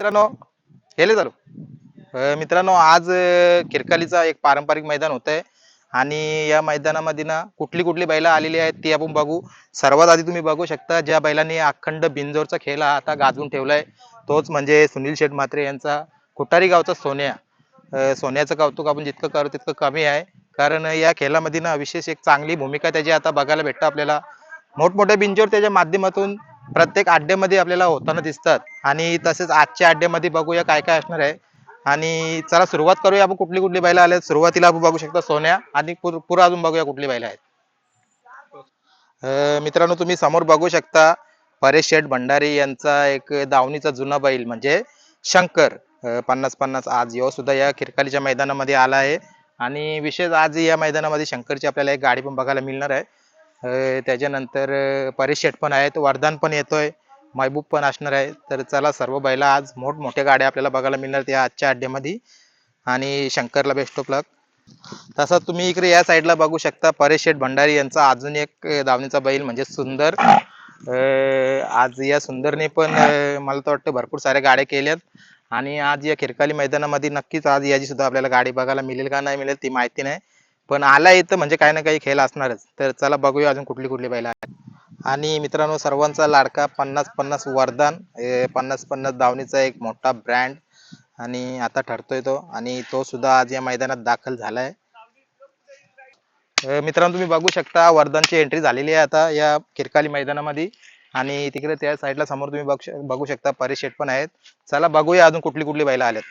मित्रांनो हेले चालू मित्रांनो आज किरकालीचा एक पारंपरिक मैदान होत आहे आणि या मैदानामध्ये ना कुठली कुठली बैलं आलेली आहेत ती आपण बघू. सर्वात आधी तुम्ही बघू शकता ज्या बैलांनी अखंड बिंजोरचा खेळ हा आता गाजवून ठेवलाय तोच म्हणजे सुनील शेठ म्हात्रे यांचा कुटारी गावचा सोन्या. सोन्याचं कौतुक आपण जितकं करू तितकं कमी आहे. कारण या खेळामध्ये ना विशेष एक चांगली भूमिका त्याची आता बघायला भेटतं आपल्याला. मोठमोठ्या बिंजोर त्याच्या माध्यमातून प्रत्येक अड्ड्यामध्ये आपल्याला होताना दिसतात. आणि तसेच आजच्या अड्ड्यामध्ये बघूया काय काय असणार आहे. आणि चला सुरुवात करूया आपण कुठली कुठली बैला आल्या सुरुवातीला आपण बघू शकता सोन्या आणि पुरा अजून बघूया कुठली बैला आहेत. मित्रांनो तुम्ही समोर बघू शकता परेश शेठ भंडारी यांचा एक दावणीचा जुना बैल म्हणजे शंकर. पन्नास पन्नास आज यो सुद्धा या खिरकालीच्या मैदानामध्ये आला आहे. आणि विशेष आज या मैदानामध्ये शंकरची आपल्याला एक गाडी पण बघायला मिळणार आहे. त्याच्यानंतर परेश शेठ पण आहेत वरदान पण येतोय महबूब पण असणार आहे. तर चला सर्व बैला आज मोठमोठ्या गाड्या आपल्याला बघायला मिळणार त्या आजच्या अड्ड्यामध्ये. आणि शंकरला बेस्ट ऑफ लक तसं तुम्ही इकडे या साईडला बघू शकता परेश शेठ भंडारी यांचा अजून एक धावणीचा बैल म्हणजे सुंदर. आज या सुंदरने पण मला तर वाटतं भरपूर साऱ्या गाड्या केल्यात. आणि आज या खिरकाली मैदानामध्ये नक्कीच आज याची सुद्धा आपल्याला गाडी बघायला मिळेल का नाही मिळेल ती माहिती नाही. पण आला इथं म्हणजे काही ना काही खेळ असणारच. तर चला बघूया अजून कुठली कुठली बैल आहेत. आणि मित्रांनो सर्वांचा लाडका पन्नास पन्नास वरदान. पन्नास पन्नास धावणीचा एक मोठा ब्रँड आणि आता ठरतोय तो. आणि तो सुद्धा आज या मैदानात दाखल झालाय. मित्रांनो तुम्ही बघू शकता वरदानची एंट्री झालेली आहे आता या किरकाली मैदानामध्ये. आणि तिकडे त्या साईडला समोर तुम्ही बघू बघू शकता परेश पण आहेत. चला बघूया अजून कुठली कुठली बैला आल्यात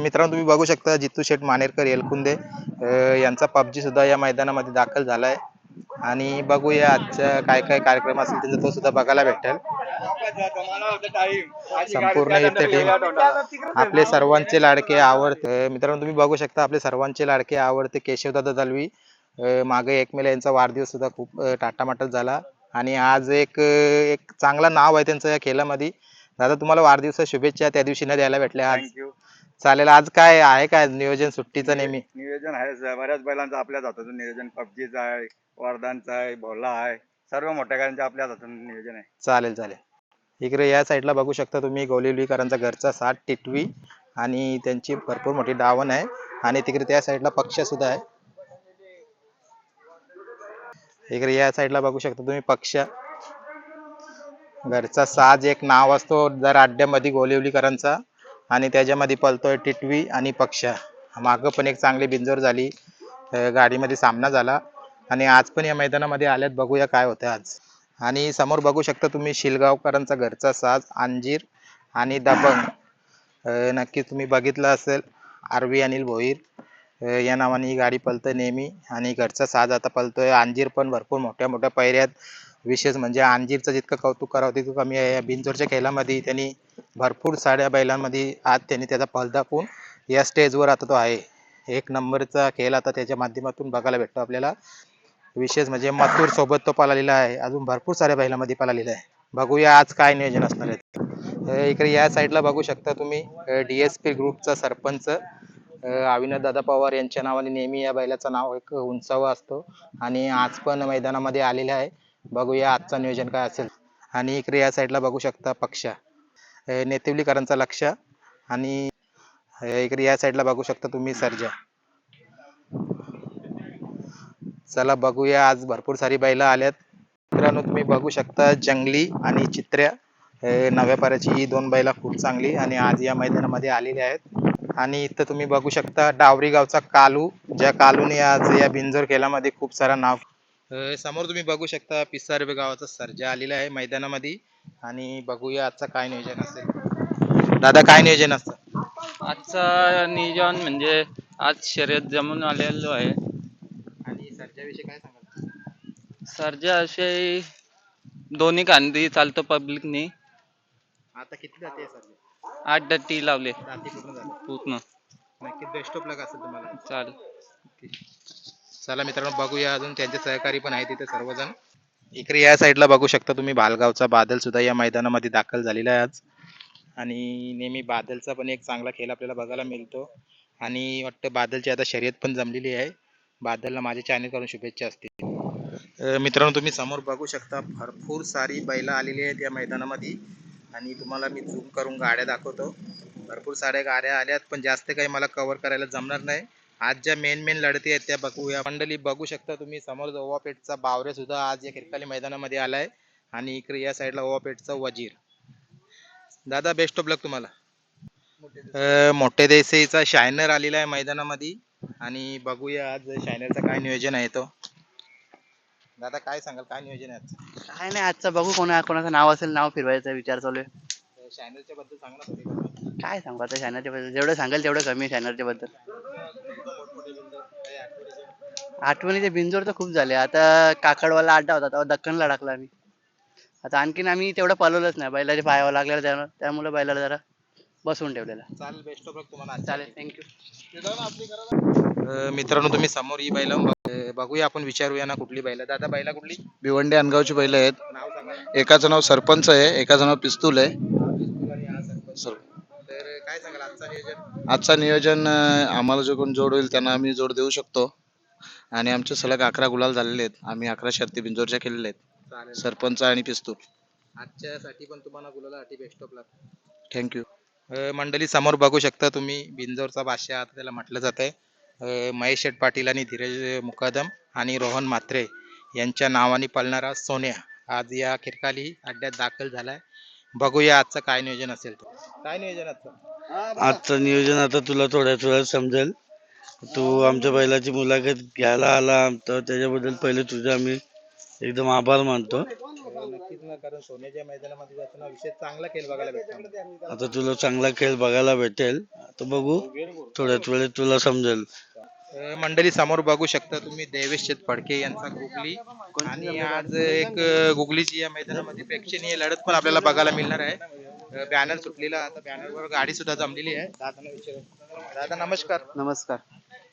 मित्रांनो तुम्ही बघू शकता जितू शेठ मानेरकर एलकुंदे यांचा पबजी सुद्धा या मैदानामध्ये दाखल झालाय. आणि बघूया आजच्या काय काय कार्यक्रम असेल त्यांचा तो सुद्धा बघायला भेटेल. संपूर्ण इथे टीम आपले सर्वांचे लाडके आवडते. मित्रांनो तुम्ही बघू शकता आपले सर्वांचे लाडके आवडते केशवदादा दलवी. मागे एक मेला यांचा वाढदिवस सुद्धा खूप अं, झाला. आणि आज एक एक चांगला नाव आहे त्यांचं या खेळामध्ये. दादा तुम्हाला वाढदिवसा शुभेच्छा त्या दिवशी न द्यायला भेटल्या आज. थँक्यू चालेल आज काय आहे काय नियोजन सुट्टीचं नेहमी? नियोजन आहे बऱ्याच बैलांचं आपल्याच हातातून नियोजन. पबजीचं आहे वरदानचं आहे भोला आहे सर्व मोठ्या गाड्यांचं आपल्याच हातातून नियोजन आहे. चालेल चालेल. इकडे या साईडला बघू शकता तुम्ही गोलिवलीकरांचा घरचा साठ टिटवी आणि त्यांची भरपूर मोठी डावण आहे. आणि तिकडे त्या साईडला पक्ष सुद्धा आहे. इकडे या साईडला बघू शकता तुम्ही पक्ष. घरचा साज एक नाव असतो दर अड्ड्यामध्ये गोलिवलीकरांचा आणि त्याच्यामध्ये पलतोय टिटवी आणि पक्षा. मागं पण एक चांगली बिंजोर झाली. गाडीमध्ये सामना झाला. आणि आज पण या मैदानामध्ये आल्यात. बघूया काय होतं आज. आणि समोर बघू शकता तुम्ही शिलगावकरांचा घरचा साज अंजीर आणि दबंग. नक्की तुम्ही बघितलं असेल. आरवी अनिल भोईर. या नावाने ही गाडी पलतं नेहमी. आणि घरचा साज आता पलतोय अंजीर पण भरपूर मोठ्या मोठ्या पैऱ्यात विशेष म्हणजे अंजीरचं जितकं कौतुक करावं तितकं कमी आहे. या बिंजोरच्या खेळामध्ये त्यांनी भरपूर साऱ्या बैलांमध्ये आज त्यांनी त्याचा पल दाखवून या स्टेजवर आता तो आहे. एक नंबरचा खेळ आता त्याच्या माध्यमातून बघायला भेटतो आपल्याला. विशेष म्हणजे मथुर सोबत तो पळालेला आहे. अजून भरपूर साऱ्या बैलांमध्ये पळालेला आहे. बघूया आज काय नियोजन असणार आहे. इकडे या साईडला बघू शकता तुम्ही डी एस पी ग्रुपचा सरपंच अविनाश दादा पवार यांच्या नावाने नेहमी या बैलाचं नाव एक उंचावं असतो. आणि आज पण मैदानामध्ये आलेले आहे. बघूया आजचं नियोजन काय असेल. आणि इकडे या साईडला बघू शकता पक्षा. नेतिवलीकरांचा लक्ष आणि इकडे या साईडला बघू शकता तुम्ही सर्जा. चला बघूया आज भरपूर सारी बैलं आल्यात. मित्रांनो तुम्ही बघू शकता जंगली आणि चित्र्या. नव्या पाऱ्याची ही दोन बैला खूप चांगली आणि आज या मैदानामध्ये आलेली आहेत. आणि इथं तुम्ही बघू शकता डावरी गावचा कालू. ज्या कालूने आज या बिंजोर खेळामध्ये खूप सारा नाव समोर तुम्ही बघू शकता पिसारबे गावाचा सर्जा आलेला आहे मैदानामध्ये. आणि बघूया आजचा काय नियोजन असेल. दादा काय नियोजन असतं? आजचा नियोजन म्हणजे आज शर्यत जमून आलेलो आहे. आणि सर्जाविषयी काय सांगाल? सर्जा असे दोन्ही कांदी चालतो पब्लिकनी. आता किती जाते सर्जा? आठ डट्टी लावले. पूर्ण नक्कीच बेस्ट ऑफ लक असेल तुम्हाला. चालेल. चला मित्रांनो बघूया अजून त्यांचे सहकारी पण आहेत तिथे सर्वजण. इकडे या साईडला बघू शकता तुम्ही भालगावचा बादल सुद्धा या मैदानामध्ये दाखल झालेला आहे आज. आणि नेहमी बादलचा पण एक चांगला खेळ आपल्याला बघायला मिळतो. आणि वाटतं बादलची आता शर्यत पण जमलेली आहे. बादलला माझ्या चॅनलकडून शुभेच्छा असतील. मित्रांनो तुम्ही समोर बघू शकता भरपूर सारी बैलं आलेली आहेत या मैदानामध्ये. आणि तुम्हाला मी झूम करून गाड्या दाखवतो. भरपूर साऱ्या गाड्या आल्यात पण जास्त काही मला कव्हर करायला जमणार नाही. आज ज्या मेन मेन लढती आहेत त्या बघूया. मंडळी बघू शकता तुम्ही समोर ओवापेठचा बावरे सुद्धा आज या खिरकाली मैदानामध्ये आलाय. आणि इकडे या साईडला ओवापेठचा वजीर. दादा बेस्ट ऑफ लक तुम्हाला. मोठे देसाईचा शायनर आलेला आहे मैदानामध्ये. आणि बघूया आज शायनरचं काय नियोजन आहे तो. दादा काय सांगाल? काय नियोजन आहे? काय नाही आजचा बघू कोणा कोणाचं नाव असेल नाव फिरवायचा विचार चालू आहे. शायनरच्या बद्दल सांगा. काय सांगू आता शॅनरच्या बद्दल जेवढं सांगेल तेवढं कमी आहे शॅनरच्या बद्दल. आठवणी ते बिंजोर तर खूप झाले. आता काकडवाला अड्डा होता तेव्हा दक्कनला टाकला आम्ही. आता आणखीन आम्ही तेवढं पळवलंच नाही. बैलाच्या पायावर लागलेलं त्यामुळे त्यामुळे बैलाला जरा बसवून ठेवलेला. चालेल बेस्ट ऑफ लक तुम्हाला. चालेल थँक्यू मित्रांनो तुम्ही समोर ही बैल बघूया आपण विचारूया ना कुठली बैल. दादा बैला कुठली? भिवंडी अनगावची बैल आहेत. एकाचं नाव सरपंच आहे एकाचं नाव पिस्तूल आहे. सर आजचा नियोजन? आजचा नियोजन अं, आम्हाला जो कोण जोड होईल त्यांना आम्ही जोड देऊ शकतो. आणि आमचे सलग अकरा गुलाल झालेले आहेत. आम्ही अकरा शर्ती बिंजोरच्या केलेल्या आहेत. चालेल. सरपंच आणि पिस्तूल. आजच्यासाठी पण तुम्हाला गुलालासाठी best of luck thank you मंडळी समोर बघू शकता तुम्ही बिंजोरचा बादशाह आता त्याला म्हटलं जात आहे महेश शेठ पाटील आणि धीरज मुकादम आणि रोहन म्हात्रे यांच्या नावाने पळणारा सोन्या आज या खिरकाली अड्ड्यात दाखल झालाय. बघूया आजचं काय नियोजन असेल. काय नियोजन आजचं? आजचं नियोजन आता तुला थोड्याच वेळात समजेल. तू आमच्या बैलाची मुलाखत घ्यायला आला तर त्याच्याबद्दल पहिले तुझे आम्ही एकदम आभार मानतो. अ, नक्कीच ना कारण सोन्याच्या मैदानामध्ये जाताना विषय चांगला खेळ बघायला भेटतो आता तुला चांगला खेळ बघायला भेटेल. आता बघू थोड्याच वेळेत तुला समजेल. मंडळी समोर बघू शकता तुम्ही देवेश शेठ फडके यांचा गुगली. आणि आज एक गुगलीची या मैदानामध्ये प्रेक्षणीय लढत पण आपल्याला बघायला मिळणार आहे. बॅनर सुटलेला आता बॅनरवर गाडी सुद्धा जमलेली आहे. दादांना विचार. दादा नमस्कार. नमस्कार.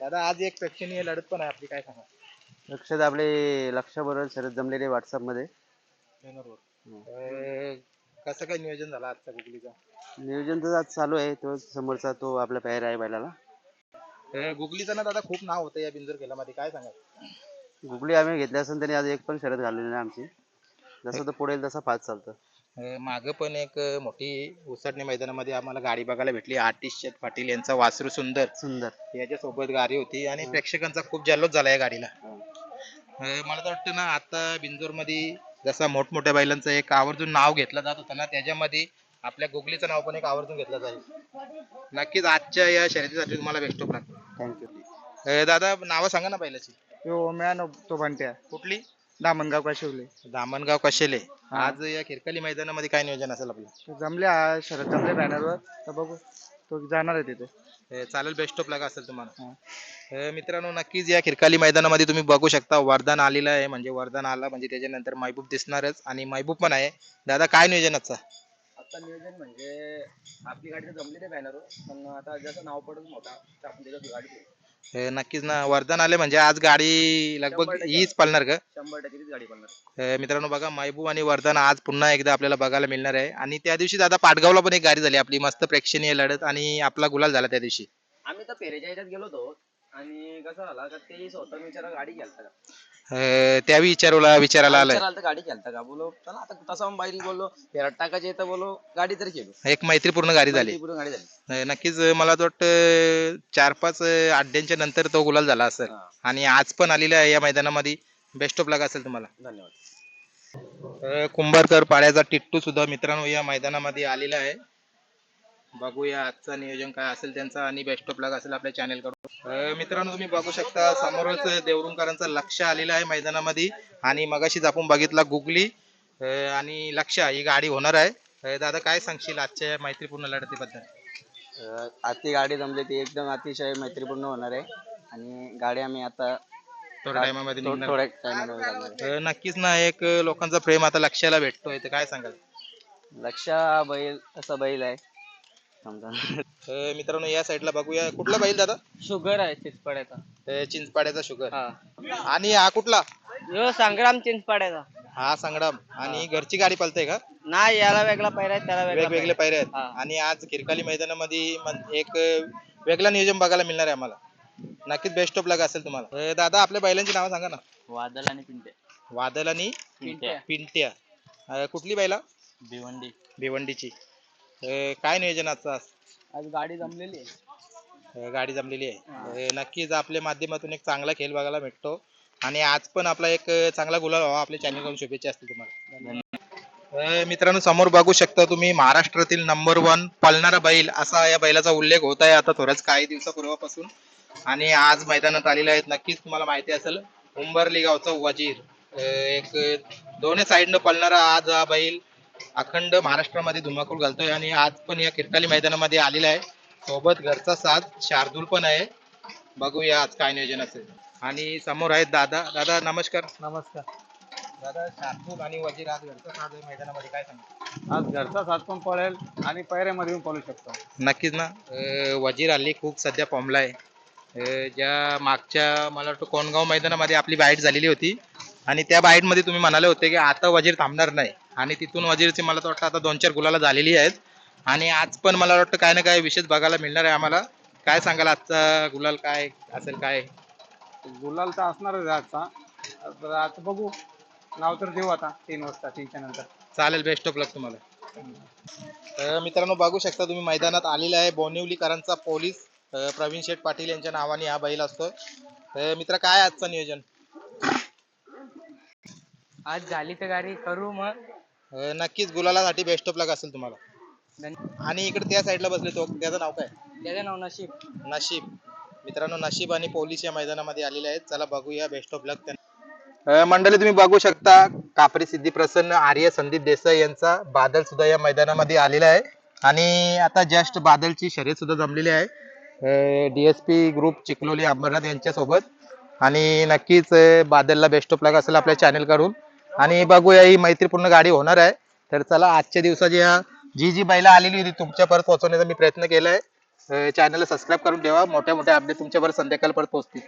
दादा आज एक प्रेक्षणीय लढत पण आहे आपली. काय सांगा लक्षात आपले लक्षाबरोबर शरद जमलेले व्हॉट्सअपमध्ये. अ, कसं काय नियोजन झालं आजचा गुगलीचा? नियोजन तर आज चालू आहे. तो समोरचा तो आपला पेअर आहे बैलाला. अ, गुगलीचं ना दादा खूप नाव होतं या बिंजोर खेळामध्ये. काय सांगा गुगली आम्ही घेतली असून त्यांनी आज एक पण शरद घालवली नाही आमची. जसं तो पुढे तसा पाच चालतं. माग पण एक मोठी उसाटणी मैदानामध्ये आम्हाला गाडी बघायला भेटली. आर्टिस्ट शेठ पाटील यांचा वासरू सुंदर. सुंदर. याच्या सोबत गाडी होती आणि प्रेक्षकांचा खूप जल्लोष झाला या गाडीला. अं, मला तर वाटतं ना आता बिंजोरमध्ये जसा मोठमोठ्या बैलांचं एक आवर्जून नाव घेतलं जात होतं ना त्याच्यामध्ये आपल्या गुगलीचं नाव पण एक आवर्जून घेतलं जाईल. नक्कीच आजच्या या शर्यतीसाठी तुम्हाला बेस्ट ऑफ थँक्यू दादा नावं सांगा ना बैलाची ओम्या तो बनत्या कुठली? दामणगाव का शिवले. दामणगाव कशेले आज या खिरकाली मैदानामध्ये काय नियोजन असेल आपलं? तो जमले आ- शरद जमले बॅनरवर तर बघू तो जाणार आहे तिथे. चालेल बेस्ट ऑफ लक असेल तुम्हाला. मित्रांनो नक्कीच या खिरकाली मैदानामध्ये तुम्ही बघू शकता वरदान आलेलं आहे. म्हणजे वरदान आला म्हणजे त्याच्यानंतर महबूब दिसणारच आणि महबूब पण आहे. दादा काय नियोजन आजचा? आता नियोजन म्हणजे आपली गाडी तर जमली नाही बॅनरवर पण आता जसं नाव पडून मोठा तर आपण त्याच्यात गाडी घेऊ. नक्कीच ना. वरदान आले म्हणजे आज गाडी लगभग. हीच पळणार का? शंभर टक्के तीच गाडी पडणार अं, मित्रांनो बघा महबूब आणि वरदान आज पुन्हा एकदा आपल्याला बघायला मिळणार आहे. आणि त्या दिवशी दादा पाटगावला पण एक गाडी झाली आपली मस्त प्रेक्षणीय लढत आणि आपला गुलाल झाला त्या दिवशी. आम्ही तर पेरेच्या ह्याच्यात गेलो होतो आणि कसं झाला का ते स्वतः विचारा गाडी का? अं, त्यावेळी विचारूला विचारायला विचारायला तर गाडी घ्यालता का? बोलो चला आता तसा बैल बोललो फेरत टाकायचे तर बोलो गाडी तरी खेळू. एक मैत्रीपूर्ण गाडी झाली. पूर्ण गाडी झाली. नक्कीच अं, मला तर वाटतं चार पाच अं, अड्ड्यांच्या नंतर तो गुलाल झाला असेल. हा. आणि आज पण आलेला आहे या मैदानामध्ये. बेस्ट ऑफ लक असेल तुम्हाला. धन्यवाद. अं, कुंभारकर पाड्याचा टिट्टू सुद्धा मित्रांनो या मैदानामध्ये आलेला आहे. बघूया आजचं नियोजन काय असेल त्यांचा आणि बेस्ट ऑफ लक असेल आपल्या चॅनेल कडून. अं, मित्रांनो तुम्ही बघू शकता समोरच देवरुंकरांचं लक्ष आलेलं आहे मैदानामध्ये. आणि मगाशीच आपण बघितला गुगली आणि लक्ष ही गाडी होणार आहे. दादा काय सांगशील आजच्या मैत्रीपूर्ण लढतीबद्दल? आजची गाडी जमली ती एकदम अतिशय मैत्रीपूर्ण होणार आहे. आणि गाडी आम्ही आता थोड्या टायमामध्ये थोड्या नक्कीच ना एक लोकांचा प्रेम आता लक्षाला भेटतोय. तर काय सांगाल? लक्ष हा बैल असा बैल आहे. समजा. अं, मित्रांनो या साईडला बघूया. कुठला बैल दादा? शुगर आहे चिंचपाड्याचा. अं, चिंचपाड्याचा शुगर. हा. आणि हा कुठला? यो संग्राम चिंचपाड्याचा. हा संग्राम. आणि घरची गाडी पळते का? नाही याला वेगळा पैरा आहे त्याला वेगळा वेगवेगळे आहेत. हा. आणि आज किरकाली मैदानामध्ये मन- एक अं, वेगळा नियोजन बघायला मिळणार आहे आम्हाला. नक्कीच बेस्ट ऑफ लक असेल तुम्हाला. अं, दादा आपल्या बैलांची नावं सांगा ना. वादल आणि पिंटे वादल आणि पिंट्या. पिंट्या. अं, कुठली बैला? भिवंडी. भिवंडीची. अं, काय नियोजन आजचं? आज? आज गाडी जमलेली आहे. अं, गाडी जमलेली आहे. अं, नक्कीच आपल्या माध्यमातून एक चांगला खेळ बघायला भेटतो. आणि आज पण आपला एक अं, चांगला गुलाल व्हावा आपल्या चॅनलकडून शुभेच्छा असतील तुम्हाला. अं, मित्रांनो समोर बघू शकता तुम्ही महाराष्ट्रातील नंबर वन पळणारा बैल. असा या बैलाचा उल्लेख होत आहे आता थोड्याच काही दिवसापूर्वापासून. आणि आज मैदानात आलेले आहेत. नक्कीच तुम्हाला माहिती असेल उंबरली गावचा वजीर. अं, एक दोन्ही साईडनं पळणारा आज हा बैल अखंड महाराष्ट्रामध्ये धुमाकूळ घालतोय आणि आज पण या किरकाली मैदानामध्ये आलेला आहे. सोबत घरचा साथ शार्दूल पण आहे. बघूया आज काय नियोजन असेल आणि समोर आहेत दादा. दादा नमस्कार. नमस्कार. दादा शार्दूल आणि वजीर आज घरचा साथ आहे मैदानामध्ये. काय सांगा आज घरचा साथ पण पळेल आणि पैऱ्यामध्ये पण पळू शकतो. नक्कीच ना. अं, वजीर हल्ली खूप सध्या फॉर्मला आहे. अं, ज्या मागच्या मला वाटतं कोणगाव मैदानामध्ये आपली बाईट झालेली होती. आणि त्या बाईटमध्ये तुम्ही म्हणाले होते की आता वजीर थांबणार नाही. आणि तिथून वजीरची मला तर वाटतं आता दोन चार गुलाला झालेली आहेत. आणि आज पण मला वाटतं काय ना काय विशेष बघायला मिळणार आहे आम्हाला. काय सांगाल आजचा गुलाल काय असेल काय? गुलाल तर असणारच आहे आजचा. तर आता बघू. नाव तर देऊ आता तीन वाजता तीनच्या नंतर. चालेल बेस्ट ऑफ लक तुम्हाला. अं, मित्रांनो बघू शकता तुम्ही मैदानात आलेला आहे बोनिवलीकरांचा पोलीस प्रवीण शेठ पाटील यांच्या नावाने हा बैल असतो. अं, मित्र काय आजचं नियोजन? आज झाली तर गाडी करू मग. अं, नक्कीच गुलालासाठी बेस्ट ऑफ लक असेल तुम्हाला. आणि इकडे त्या साईडला बसले तो त्याचं नाव काय? त्याचं नाव नशीब. नशीब. मित्रांनो नशीब आणि पोलीस या मैदानामध्ये आलेले आहेत. चला बघूया बेस्ट ऑफ लक मंडळी तुम्ही बघू शकता कापरी सिद्धी प्रसन्न आर्य संदीप देसाई यांचा बादल सुद्धा या मैदानामध्ये आलेला आहे. आणि आता जस्ट बादलची शर्यत सुद्धा जमलेली आहे. डीएसपी ग्रुप चिखलोली अंबरनाथ यांच्या सोबत आणि नक्कीच अं, बादलला बेस्ट ऑफ लक असेल आपल्या चॅनलकडून. आणि बघूया ही मैत्रीपूर्ण गाडी होणार आहे. तर चला आजच्या दिवसाची ह्या जी जी बैला आलेली होती तुमच्यापर्यंत पोहोचवण्याचा मी प्रयत्न केलाय. चॅनलला सबस्क्राईब करून ठेवा. मोठ्या मोठ्या अपडेट तुमच्यापर्यंत संध्याकाळपर्यंत पोहोचतील.